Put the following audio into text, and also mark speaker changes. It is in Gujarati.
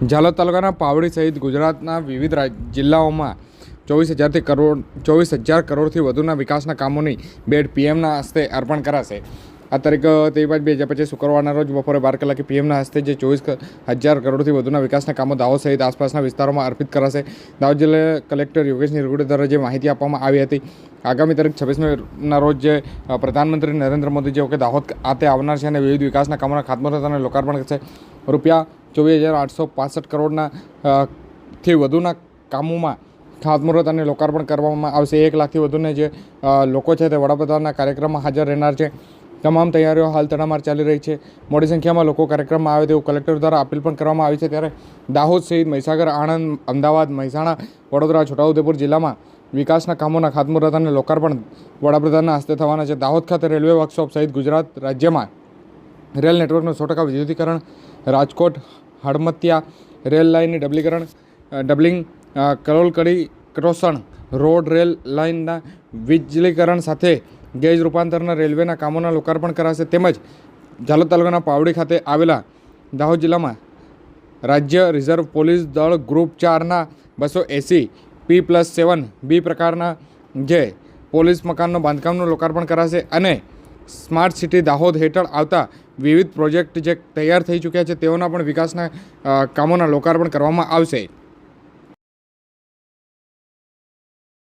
Speaker 1: ઝાલોદ તાલુકાના પાવડી સહિત ગુજરાતના વિવિધ જિલ્લાઓમાં ચોવીસ હજારથી કરોડ, ચોવીસ હજાર કરોડથી વધુના વિકાસના કામોની બેડ પીએમના હસ્તે અર્પણ કરાશે. આ તારીખ તેર પાંચ બે હજાર પચીસ શુક્રવારના રોજ બપોરે બાર કલાકે પીએમના હસ્તે જે ચોવીસ હજાર કરોડથી વધુના વિકાસના કામો દાહોદ સહિત આસપાસના વિસ્તારોમાં અર્પિત કરાશે. દાહોદ જિલ્લા કલેક્ટર યોગેશ નિરગુડે દ્વારા જે માહિતી આપવામાં આવી હતી, આગામી તારીખ છવ્વીસના રોજ જે પ્રધાનમંત્રી નરેન્દ્ર મોદી જે વખતે દાહોદ ખાતે આવનાર છે અને વિવિધ વિકાસના કામોના ખાતમુહૂર્ત અને લોકાર્પણ કરશે. રૂપિયા ચોવીસ હજાર આઠસો પાસઠ કરોડના થી વધુના કામોમાં ખાતમુહૂર્ત અને લોકાર્પણ કરવામાં આવશે. એક લાખથી વધુને જે લોકો છે તે વડાપ્રધાનના કાર્યક્રમમાં હાજર રહેનાર છે. તમામ તૈયારીઓ હાલ તડામાર ચાલી રહી છે. મોટી સંખ્યામાં લોકો કાર્યક્રમમાં આવે તેવું કલેક્ટર દ્વારા અપીલ પણ કરવામાં આવી છે. ત્યારે દાહોદ સહિત મહીસાગર, આણંદ, અમદાવાદ, મહેસાણા, વડોદરા, છોટાઉદેપુર જિલ્લામાં વિકાસના કામોના ખાતમુહૂર્ત અને લોકાર્પણ વડાપ્રધાનના હસ્તે થવાના છે. દાહોદ ખાતે રેલવે વર્કશોપ સહિત ગુજરાત રાજ્યમાં રેલ નેટવર્કનું સો ટકા વિદ્યુતીકરણ, રાજકોટ હડમતિયા રેલ લાઇનની ડબલીકરણ ડબલિંગ કરોલકડી ક્રોસણ રોડ રેલ લાઇનના વીજળીકરણ સાથે ગેજ રૂપાંતરના રેલવેના કામોના લોકાર્પણ કરાશે તેમજ ઝાલોદ તાલુકાના પાવડી ખાતે આવેલા દાહોદ જિલ્લામાં રાજ્ય રિઝર્વ પોલીસ દળ ગ્રુપ ચારના બસો એંસી, પી પ્લસ સેવન, બી પ્રકારના જે પોલીસ મકાનનું બાંધકામનું લોકાર્પણ કરાશે અને સ્માર્ટ સિટી દાહોદ હેઠળ આવતા વિવિધ પ્રોજેક્ટ જે તૈયાર થઈ ચૂક્યા છે તેઓના પણ વિકાસના કામોના લોકાર્પણ કરવામાં આવશે.